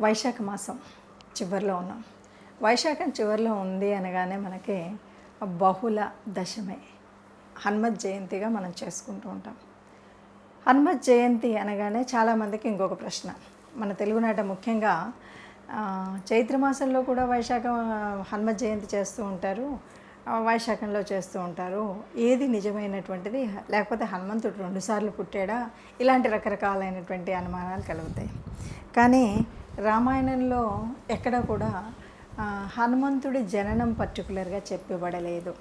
వైశాఖ మాసం చివరిలో ఉన్నాం. వైశాఖం చివరిలో ఉంది అనగానే మనకి బహుళ దశమే. హనుమత్ జయంతిగా మనం చేసుకుంటూ ఉంటాం. హనుమత్ జయంతి అనగానే చాలామందికి ఇంకొక ప్రశ్న. మన తెలుగునాట ముఖ్యంగా చైత్ర చైత్రమాసంలో కూడా వైశాఖ హనుమత్ జయంతి చేస్తూ ఉంటారు. వైశాఖంలో చేస్తూ ఉంటారు. ఏది నిజమైనటువంటిది? లేకపోతే హనుమంతుడు రెండుసార్లు పుట్టాడా? ఇలాంటి రకరకాలైనటువంటి అనుమానాలు కలుగుతాయి. కానీ రామాయణంలో ఎక్కడ కూడా హనుమంతుడి జననం పర్టికులర్గా చెప్పబడలేదు.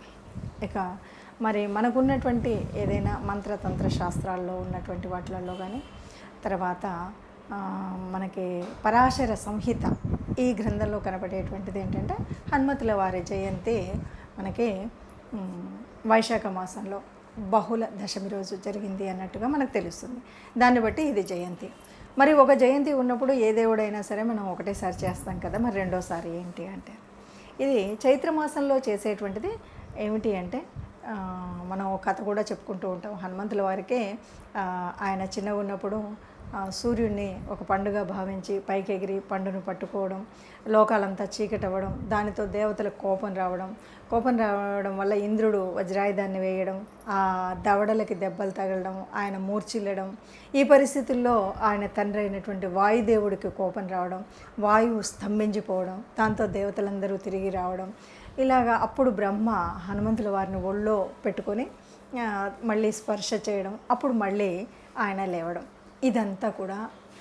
ఇక మరి మనకున్నటువంటి ఏదైనా మంత్రతంత్ర శాస్త్రాల్లో ఉన్నటువంటి వాటిలలో కానీ తర్వాత మనకి పరాశర సంహిత ఈ గ్రంథంలో కనబడేటువంటిది ఏంటంటే హనుమతుల వారి జయంతి మనకి వైశాఖ మాసంలో బహుళ దశమి రోజు జరిగింది అన్నట్టుగా మనకు తెలుస్తుంది. దాన్ని బట్టి ఇది జయంతి. మరి ఒక జయంతి ఉన్నప్పుడు ఏ దేవుడైనా సరే మనం ఒకటేసారి చేస్తాం కదా మరి రెండోసారి ఏంటి అంటే? ఇది చైత్రమాసంలో చేసేటువంటిది ఏమిటి అంటే మనం కథ కూడా చెప్పుకుంటూ ఉంటాం. హనుమంతుల వారికి ఆయన చిన్నగా ఉన్నప్పుడు సూర్యుడిని ఒక పండుగ భావించి పైకి ఎగిరి పండును పట్టుకోవడం లోకాలంతా చీకటవ్వడం దానితో దేవతలకు కోపం రావడం. కోపం రావడం వల్ల ఇంద్రుడు వజ్రాయుధాన్ని వేయడం ఆ దవడలకి దెబ్బలు తగలడం ఆయన మూర్చిల్లడం ఈ పరిస్థితుల్లో ఆయన తండ్రి అయినటువంటి వాయుదేవుడికి కోపం రావడం వాయువు స్తంభించిపోవడం దాంతో దేవతలందరూ తిరిగి రావడం. ఇలాగా అప్పుడు బ్రహ్మ హనుమంతుల వారిని ఒళ్ళో పెట్టుకొని మళ్ళీ స్పర్శ చేయడం అప్పుడు మళ్ళీ ఆయన లేవడం. ఇదంతా కూడా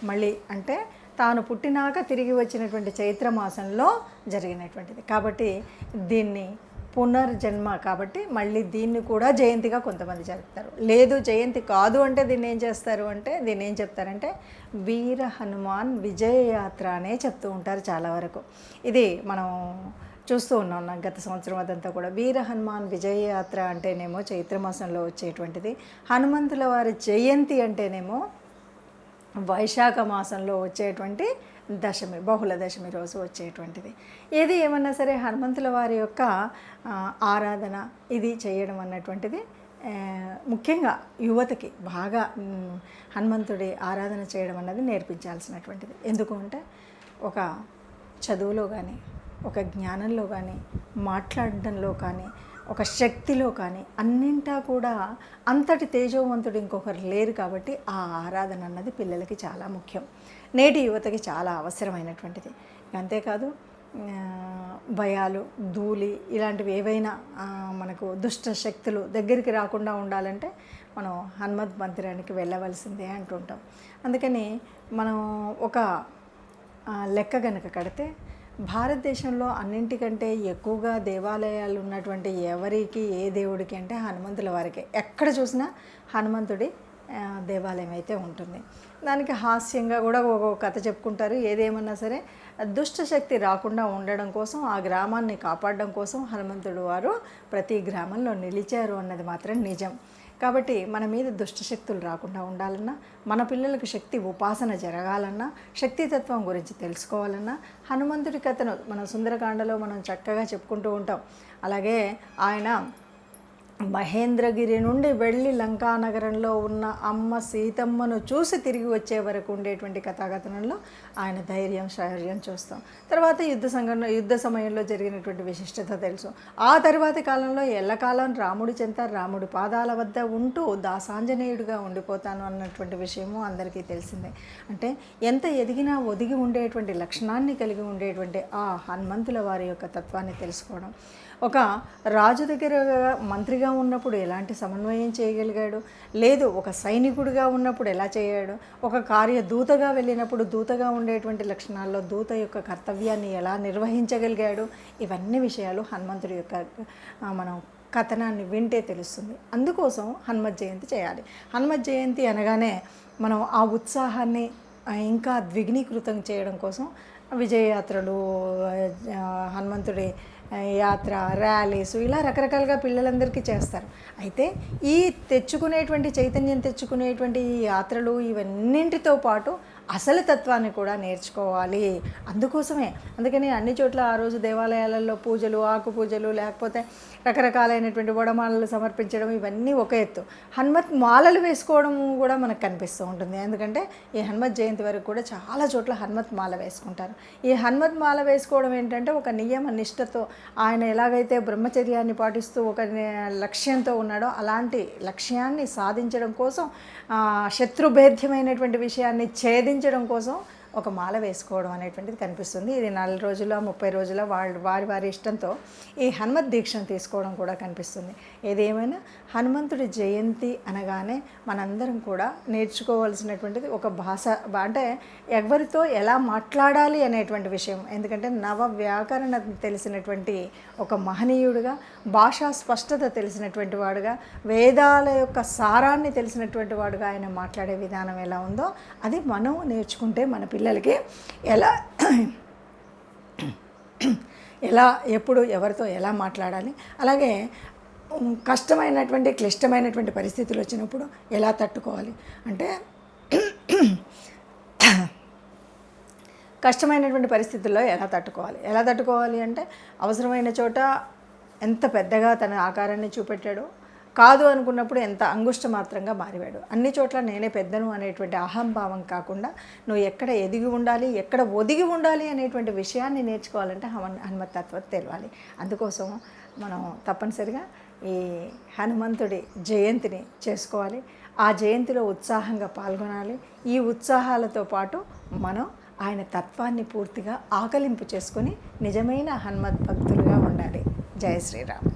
మళ్ళీ అంటే తాను పుట్టినాక తిరిగి వచ్చినటువంటి చైత్రమాసంలో జరిగినటువంటిది. కాబట్టి దీన్ని పునర్జన్మ కాబట్టి మళ్ళీ దీన్ని కూడా జయంతిగా కొంతమంది జరుపుతారు. లేదు జయంతి కాదు అంటే దీన్ని ఏం చేస్తారు అంటే దీన్ని ఏం చెప్తారంటే వీర హనుమాన్ విజయయాత్ర అనే చెప్తూ ఉంటారు చాలా వరకు. ఇది మనం చూస్తూ ఉన్నాం నాకు గత సంవత్సరం అదంతా కూడా. వీర హనుమాన్ విజయయాత్ర అంటేనేమో చైత్రమాసంలో వచ్చేటువంటిది. హనుమంతుల వారి జయంతి అంటేనేమో వైశాఖ మాసంలో వచ్చేటువంటి దశమి బహుళ దశమి రోజు వచ్చేటువంటిది. ఏది ఏమన్నా సరే హనుమంతుల వారి యొక్క ఆరాధన ఇది చేయడం అన్నటువంటిది ముఖ్యంగా యువతకి బాగా హనుమంతుడి ఆరాధన చేయడం అన్నది నేర్పించాల్సినటువంటిది. ఎందుకు అంటే ఒక చదువులో కానీ ఒక జ్ఞానంలో కానీ మాట్లాడడంలో కానీ ఒక శక్తిలో కానీ అన్నింటా కూడా అంతటి తేజోవంతుడు ఇంకొకరు లేరు కాబట్టి ఆ ఆరాధన అన్నది పిల్లలకి చాలా ముఖ్యం. నేటి యువతకి చాలా అవసరమైనటువంటిది. అంతేకాదు భయాలు ధూళి ఇలాంటివి ఏవైనా మనకు దుష్ట శక్తులు దగ్గరికి రాకుండా ఉండాలంటే మనం హనుమత్ మందిరానికి వెళ్ళవలసిందే అంటుంటాం. అందుకని మనం ఒక లెక్క గనక కడితే భారతదేశంలో అన్నింటికంటే ఎక్కువగా దేవాలయాలు ఉన్నటువంటి ఎవరికి ఏ దేవుడికి అంటే హనుమంతుల వారికి. ఎక్కడ చూసినా హనుమంతుడి దేవాలయం అయితే ఉంటుంది. దానికి హాస్యంగా కూడా ఒక కథ చెప్పుకుంటారు. ఏదేమన్నా సరే దుష్ట శక్తి రాకుండా ఉండడం కోసం ఆ గ్రామాన్ని కాపాడడం కోసం హనుమంతుడు వారు ప్రతి గ్రామంలో నిలిచారు అన్నది మాత్రం నిజం. కాబట్టి మన మీద దుష్టశక్తులు రాకుండా ఉండాలన్నా మన పిల్లలకు శక్తి ఉపాసన జరగాలన్నా శక్తితత్వం గురించి తెలుసుకోవాలన్నా హనుమంతుడి కథను మన సుందరకాండలో మనం చక్కగా చెప్పుకుంటూ ఉంటాం. అలాగే ఆయన మహేంద్రగిరి నుండి వెళ్ళి లంకానగరంలో ఉన్న అమ్మ సీతమ్మను చూసి తిరిగి వచ్చే వరకు ఉండేటువంటి కథాకథనంలో ఆయన ధైర్యం శౌర్యం చూస్తాం. తర్వాత యుద్ధ సంఘటన యుద్ధ సమయంలో జరిగినటువంటి విశిష్టత తెలుసు. ఆ తర్వాతి కాలంలో ఎల్లకాలం రాముడి చెంత రాముడి పాదాల వద్ద ఉంటూ దాసాంజనేయుడిగా ఉండిపోతాను అన్నటువంటి విషయము అందరికీ తెలిసిందే. అంటే ఎంత ఎదిగినా ఒదిగి ఉండేటువంటి లక్షణాన్ని కలిగి ఉండేటువంటి ఆ హనుమంతుల వారి యొక్క తత్వాన్ని తెలుసుకోవడం. ఒక రాజు దగ్గర మంత్రిగా ఉన్నప్పుడు ఎలాంటి సమన్వయం చేయగలిగాడు? లేదు ఒక సైనికుడిగా ఉన్నప్పుడు ఎలా చేయాడు? ఒక కార్య దూతగా వెళ్ళినప్పుడు దూతగా ఉండేటువంటి లక్షణాల్లో దూత యొక్క కర్తవ్యాన్ని ఎలా నిర్వహించగలిగాడు? ఇవన్నీ విషయాలు హనుమంతుడి యొక్క మనం కథనాన్ని వింటే తెలుస్తుంది. అందుకోసం హనుమత్ జయంతి చేయాలి. హనుమత్ జయంతి అనగానే మనం ఆ ఉత్సాహాన్ని ఇంకా ద్విగ్నీకృతం చేయడం కోసం విజయయాత్రలు హనుమంతుడి యాత్ర ర్యాలీస్ ఇలా రకరకాలుగా పిల్లలందరికీ చేస్తారు. అయితే ఈ తెచ్చుకునేటువంటి చైతన్యం తెచ్చుకునేటువంటి ఈ యాత్రలు ఇవన్నింటితో పాటు అసలు తత్వాన్ని కూడా నేర్చుకోవాలి. అందుకోసమే. అందుకని అన్ని చోట్ల ఆ రోజు దేవాలయాలలో పూజలు ఆకు పూజలు లేకపోతే రకరకాలైనటువంటి వడమాలలు సమర్పించడం ఇవన్నీ ఒక ఎత్తు. హనుమత్ మాలలు వేసుకోవడం కూడా మనకు కనిపిస్తూ ఉంటుంది. ఎందుకంటే ఈ హనుమత్ జయంతి వరకు కూడా చాలా చోట్ల హనుమత్ మాల వేసుకుంటారు. ఈ హనుమత్ మాల వేసుకోవడం ఏంటంటే ఒక నియమ నిష్టతో ఆయన ఎలాగైతే బ్రహ్మచర్యాన్ని పాటిస్తూ ఒక లక్ష్యంతో ఉన్నాడో అలాంటి లక్ష్యాన్ని సాధించడం కోసం శత్రుభేద్యమైనటువంటి విషయాన్ని ఛేదించడం కోసం ఒక మాల వేసుకోవడం అనేటువంటిది కనిపిస్తుంది. ఇది నెల రోజుల ముప్పై రోజుల వాళ్ళు వారి వారి ఇష్టంతో ఈ హనుమత్ దీక్షను తీసుకోవడం కూడా కనిపిస్తుంది. ఏదేమైనా హనుమంతుడి జయంతి అనగానే మనందరం కూడా నేర్చుకోవాల్సినటువంటిది ఒక భాష అంటే ఎవరితో ఎలా మాట్లాడాలి అనేటువంటి విషయం. ఎందుకంటే నవ వ్యాకరణ తెలిసినటువంటి ఒక మహనీయుడిగా భాషా స్పష్టత తెలిసినటువంటి వాడుగా వేదాల యొక్క సారాన్ని తెలిసినటువంటి వాడుగా ఆయన మాట్లాడే విధానం ఎలా ఉందో అది మనం నేర్చుకుంటే మన పిల్లలకి ఎలా ఎలా ఎప్పుడు ఎవరితో ఎలా మాట్లాడాలి అలాగే కష్టమైనటువంటి క్లిష్టమైనటువంటి పరిస్థితులు వచ్చినప్పుడు ఎలా తట్టుకోవాలి. అంటే కష్టమైనటువంటి పరిస్థితుల్లో ఎలా తట్టుకోవాలి. ఎలా తట్టుకోవాలి అంటే అవసరమైన చోట ఎంత పెద్దగా తన ఆకారాన్ని చూపెట్టాడో కాదు అనుకున్నప్పుడు ఎంత అంగుష్ట మాత్రంగా మారివాడు. అన్ని చోట్ల నేనే పెద్దను అనేటువంటి అహంభావం కాకుండా నువ్వు ఎక్కడ ఎదిగి ఉండాలి ఎక్కడ ఒదిగి ఉండాలి అనేటువంటి విషయాన్ని నేర్చుకోవాలంటే హనుమ హనుమతత్వం తెలియాలి అందుకోసం మనం తప్పనిసరిగా ఈ హనుమంతుడి జయంతిని చేసుకోవాలి. ఆ జయంతిలో ఉత్సాహంగా పాల్గొనాలి. ఈ ఉత్సాహాలతో పాటు మనం ఆయన తత్వాన్ని పూర్తిగా ఆకలింపు చేసుకుని నిజమైన హనుమద్ భక్తులుగా ఉండాలి. జయ శ్రీరామ్.